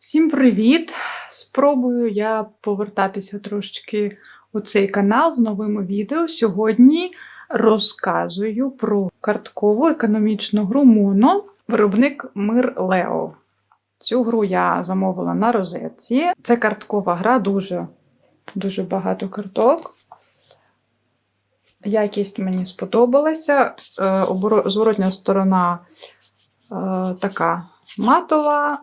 Всім привіт! Спробую я повертатися трошечки у цей канал з новими відео. Сьогодні розказую про карткову економічну гру Моно, виробник Мир Лео. Цю гру я замовила на розетці. Це карткова гра, дуже, дуже багато карток. Якість мені сподобалася. Е, Зворотня сторона е, така матова.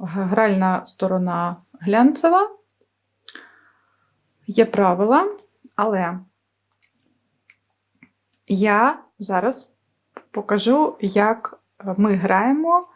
Е, гральна сторона глянцева. Є правила, але я зараз покажу, як ми граємо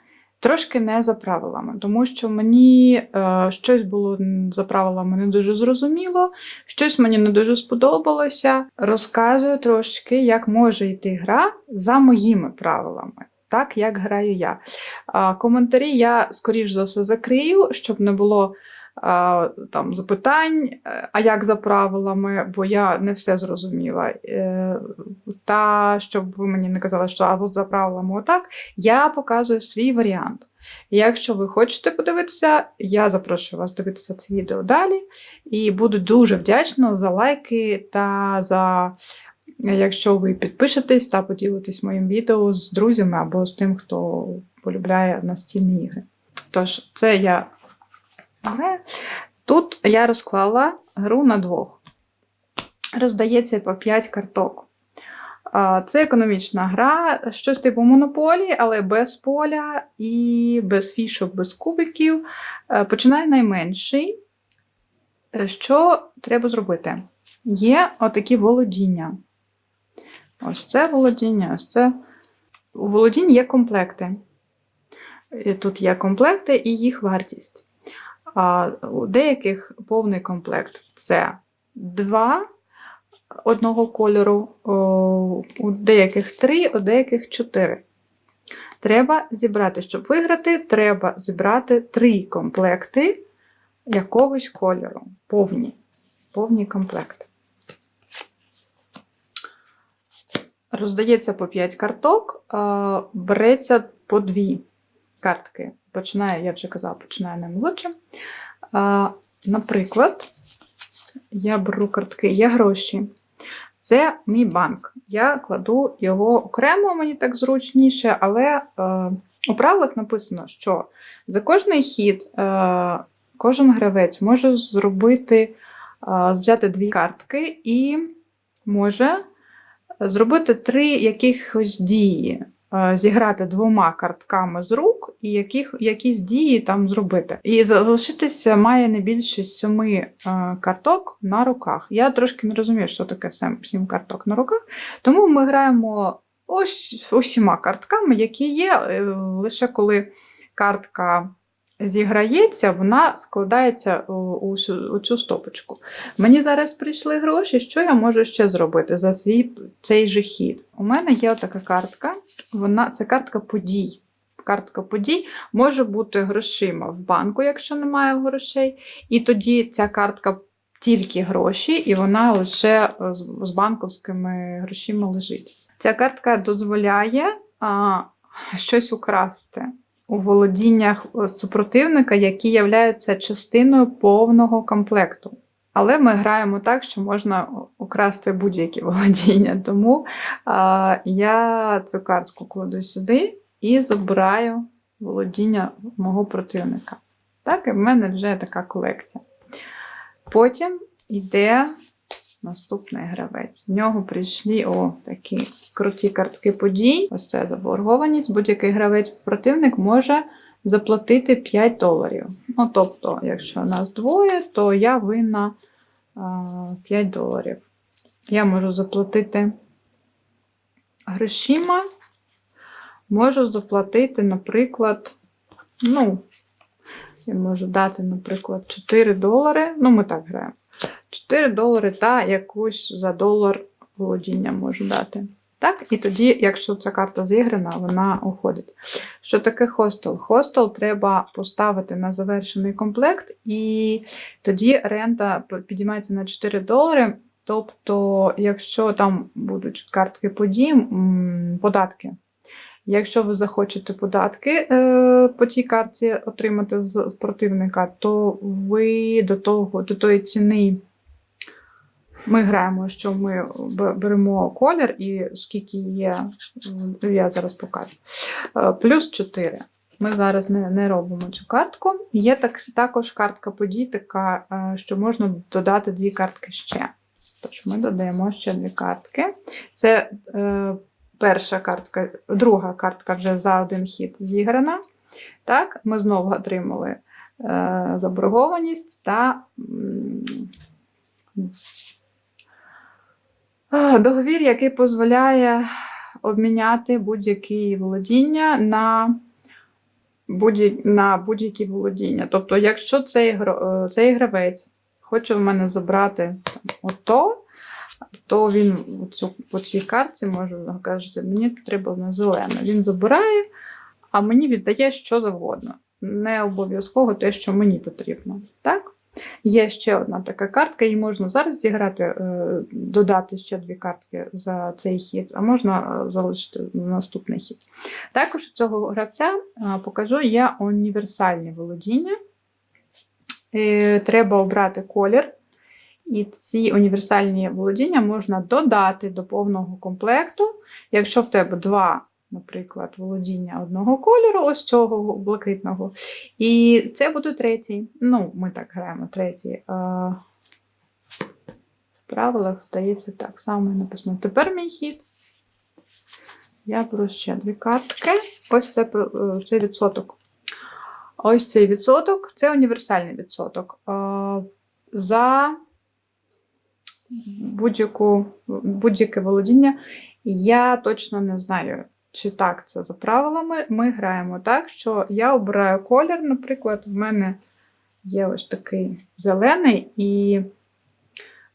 трошки не за правилами, тому що мені е, щось було за правилами не дуже зрозуміло, щось мені не дуже сподобалося. Розказую трошки, як може йти гра за моїми правилами. Так, як граю я. А, коментарі я, скоріш за все, закрию, щоб не було а, там запитань, е, а як за правилами, бо я не все зрозуміла. Е, та щоб ви мені не казали, що а от за правилами отак, я показую свій варіант. Якщо ви хочете подивитися, я запрошую вас дивитися це відео далі. І буду дуже вдячна за лайки та за Якщо ви підпишетесь та поділитесь моїм відео з друзями або з тим, хто полюбляє настільні ігри. Тож, це я. Тут я розклала гру на двох. Роздається по 5 карток. Це економічна гра, щось типу монополії, але без поля і без фішок, без кубиків. Е, Починає найменший. Е, Що треба зробити? Є отакі володіння. Ось це володіння, ось це. У володінні є комплекти. Тут є комплекти і їх вартість. А у деяких повний комплект це два одного кольору, у деяких три, у деяких чотири. Треба зібрати, щоб виграти, треба зібрати три комплекти якогось кольору. Повні. Повні комплекти. Роздається по 5 карток, е, береться по 2 картки. Починає, я вже казала, починає наймолодше. Наприклад, я беру картки, є гроші. Це мій банк. Я кладу його окремо, мені так зручніше, але е, у правилах написано, що за кожний хід е, кожен гравець може зробити, е, взяти дві картки і може зробити три якихось дії. Е, Зіграти двома картками з рук і яких, якісь дії там зробити. І залишитися має не більше сьоми е, карток на руках. Я трошки не розумію, що таке сім карток на руках. Тому ми граємо ось усіма картками, які є. е, Лише коли картка зіграється, вона складається у, у, у цю стопочку. Мені зараз прийшли гроші. Що я можу ще зробити за свій цей же хід? У мене є така картка. Вона це картка подій. Картка подій може бути грошима в банку, якщо немає грошей. І тоді ця картка тільки гроші, і вона лише е, з, з банковськими грошима лежить. Ця картка дозволяє а, щось украсти у володіннях е, супротивника, які являються частиною повного комплекту. Але ми граємо так, що можна украсти будь-які володіння. Тому а, я цю картку кладу сюди і забираю володіння мого противника. Так, і в мене вже така колекція. Потім йде наступний гравець. В нього прийшли о, такі круті картки подій. Ось це заборгованість. Будь-який гравець-противник може заплатити 5 доларів. Ну, тобто, якщо нас двоє, то я винна а, 5 доларів. Я можу заплатити грошима, можу заплатити, наприклад, ну, я можу дати, наприклад, 4 долари. Ну, ми так граємо. 4 долари та якусь за долар володіння можу дати. Так? І тоді, якщо ця карта зіграна, вона уходить. Що таке хостел? Хостел треба поставити на завершений комплект, і тоді рента підіймається на 4 долари. Тобто, якщо там будуть картки подій, податки, Якщо ви захочете податки е, по цій карті отримати з противника, то ви до того, до тої ціни. Ми граємо, що ми беремо колір і скільки є, я зараз покажу. Е, Плюс 4. Ми зараз не, не робимо цю картку. Є так, також картка подій, така, е, що можна додати дві картки ще. Тож ми додаємо ще дві картки. Це е, перша картка, друга картка вже за один хід зіграна. Так, ми знову отримали е, заборгованість та м, договір, який дозволяє обміняти будь-які володіння на будь- на будь-які володіння. Тобто, якщо цей, е, цей гравець хоче в мене забрати ото, то він цю, по цій карті може каже, мені треба на зелене. Він забирає, а мені віддає що завгодно. Не обов'язково те, що мені потрібно. Так? Є ще одна така картка, її можна зараз зіграти, е, додати ще дві картки за цей хід, а можна е, залишити на наступний хід. Також у цього гравця е, покажу є універсальні володіння. Треба обрати колір. І ці універсальні володіння можна додати до повного комплекту. Якщо в тебе два, наприклад, володіння одного кольору, ось цього блакитного, і це буде третій. Ну, ми так граємо третій. Е, В правилах здається так само написано. Тепер мій хід. Я беру ще дві картки. Ось це, е, це відсоток. Ось цей відсоток це універсальний відсоток. За будь-яке володіння. Я точно не знаю, чи так це за правилами. Ми граємо так, що я обираю колір, наприклад, в мене є ось такий зелений, і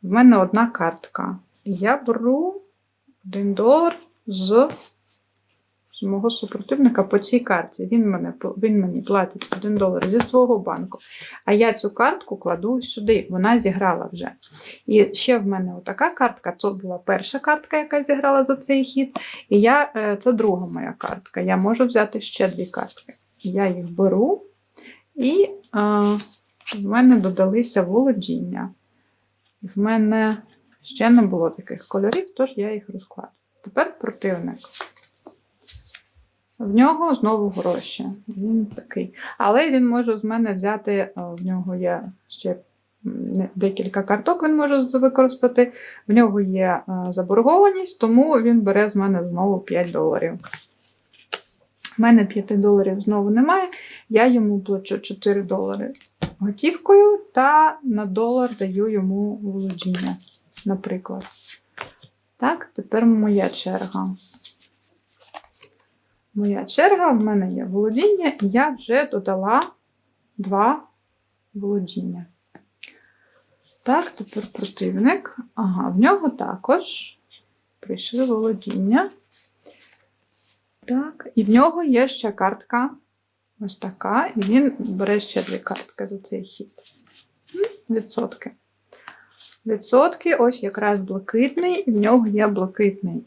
в мене одна картка. Я беру 1 долар з, мого супротивника по цій карті. Він, мене, він мені платить 1 долар зі свого банку. А я цю картку кладу сюди, вона зіграла вже. І ще в мене отака картка. Це була перша картка, яка зіграла за цей хід. І я, е, це друга моя картка. Я можу взяти ще дві картки. Я їх беру, і е, в мене додалися володіння. В мене ще не було таких кольорів, тож я їх розкладу. Тепер противник. В нього знову гроші. Він такий. Але він може з мене взяти, е, в нього є ще декілька карток, він може використати. В нього є е, заборгованість, тому він бере з мене знову 5 доларів. У мене 5 доларів знову немає. Я йому плачу 4 долари готівкою та на долар даю йому володіння, наприклад. Так, тепер моя черга. Моя черга, в мене є володіння, і я вже додала два володіння. Так, тепер противник. Ага, в нього також прийшли володіння. Так, і в нього є ще картка ось така, і він бере ще дві картки за цей хід. Відсотки. Відсотки, ось якраз блакитний, і в нього є блакитний.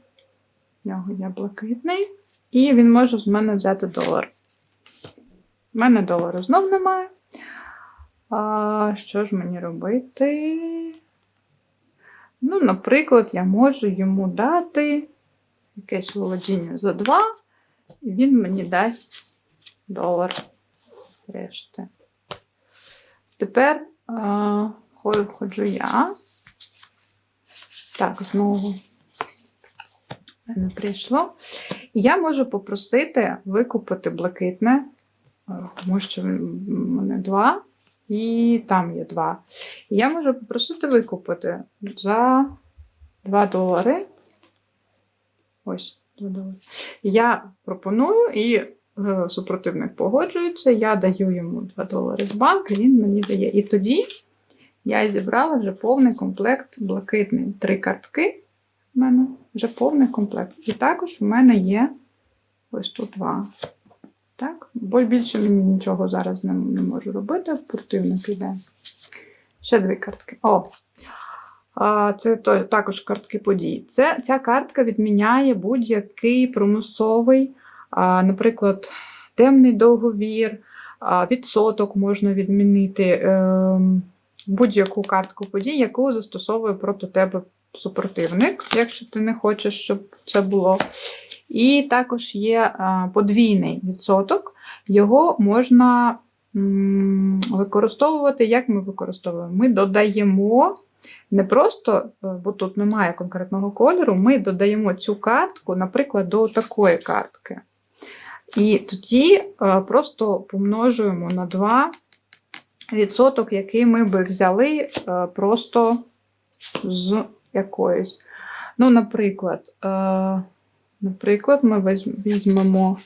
В нього є блакитний, і він може з мене взяти долар. У мене долару знов немає. А, що ж мені робити? Ну, наприклад, я можу йому дати якесь володіння за 2, і він мені дасть долар решти. Тепер а, ходжу я. Так, знову не прийшло. Я можу попросити викупити блакитне, е, тому що в мене два, і там є два. Я можу попросити викупити за 2 долари. Ось, 2 долари. Я пропоную і е, супротивник погоджується, я даю йому 2 долари з банку, він мені дає. І тоді я зібрала вже повний комплект блакитний. Три картки в мене вже повний комплект. І також в мене є ось тут два. Так, бо більше мені нічого зараз не, не можу робити, противник йде. Ще дві картки. О! Це то, також картки подій. Це, ця картка відміняє будь-який примусовий Наприклад, темний договір, відсоток можна відмінити, ем, будь-яку картку подій, яку застосовує проти тебе супротивник, якщо ти не хочеш, щоб це було. І також є подвійний відсоток, його можна використовувати. Як ми використовуємо? Ми додаємо не просто, е, бо тут немає конкретного кольору, ми додаємо цю картку, наприклад, до такої картки. І тоді е, просто помножуємо на 2 відсоток, який ми би взяли е, просто з якоїсь. Ну, наприклад, е, наприклад, ми візьмемо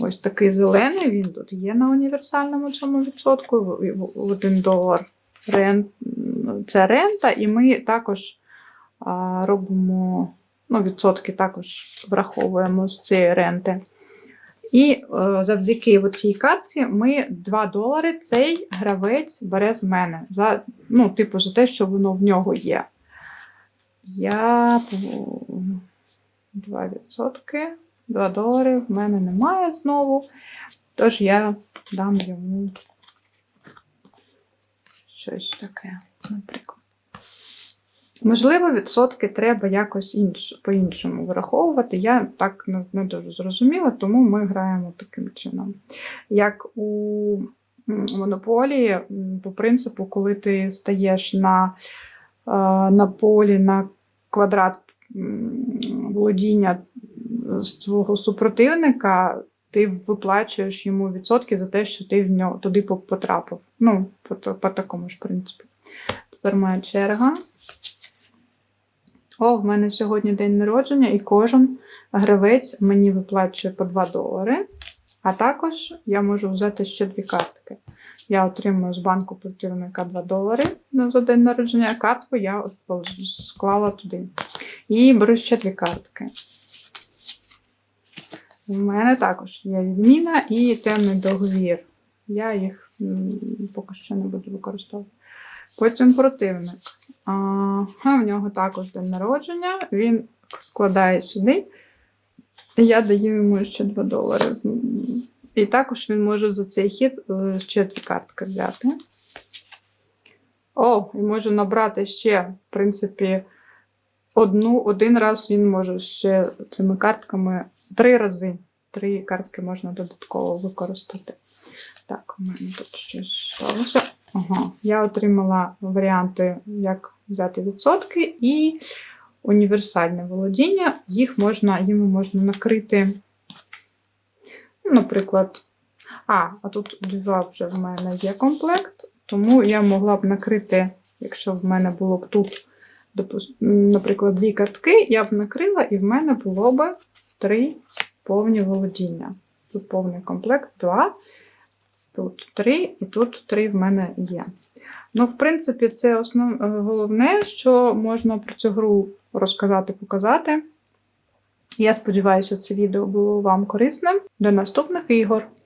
ось такий зелений, він тут є на універсальному цьому відсотку, в- в- 1 долар рент, це рента, і ми також робимо ну, відсотки також враховуємо з цієї ренти. І е, завдяки цій картці ми 2 долари цей гравець бере з мене. За, ну, типу, за те, що воно в нього є. Я 2 відсотки, 2 долари в мене немає знову. Тож я дам йому щось таке, наприклад. Можливо, відсотки треба якось інш, по-іншому враховувати. Я так не, не дуже зрозуміла, тому ми граємо таким чином. Як у монополії, по принципу, коли ти стаєш на, е, на полі на квадрат володіння свого супротивника, ти виплачуєш йому відсотки за те, що ти в нього туди потрапив. Ну, по, по такому ж принципу. Тепер моя черга. О, в мене сьогодні день народження, і кожен гравець мені виплачує по 2 долари. А також я можу взяти ще дві картки. Я отримую з банку противника 2 долари за день народження, картку я склала туди. І беру ще дві картки. У мене також є відміна і темний договір. Я їх поки що не буду використовувати. Потім противник. А, в нього також день народження. Він складає сюди. Я даю йому ще 2 долари. І також він може за цей хід е, ще дві картки взяти. О, і може набрати ще, в принципі, одну, один раз він може ще цими картками три рази. Три картки можна додатково використати. Так, у мене тут щось сталося. Ага, я отримала варіанти, як взяти відсотки, і універсальне володіння. Їх можна, їм можна накрити, наприклад, а, а тут два вже в мене є комплект, тому я могла б накрити, якщо в мене було б тут, наприклад, дві картки, я б накрила, і в мене було б три повні володіння. Тут повний комплект, два. Тут три, і тут три в мене є. Ну, в принципі, це основ... е, головне, що можна про цю гру розказати, показати. Я сподіваюся, це відео було вам корисним. До наступних ігор!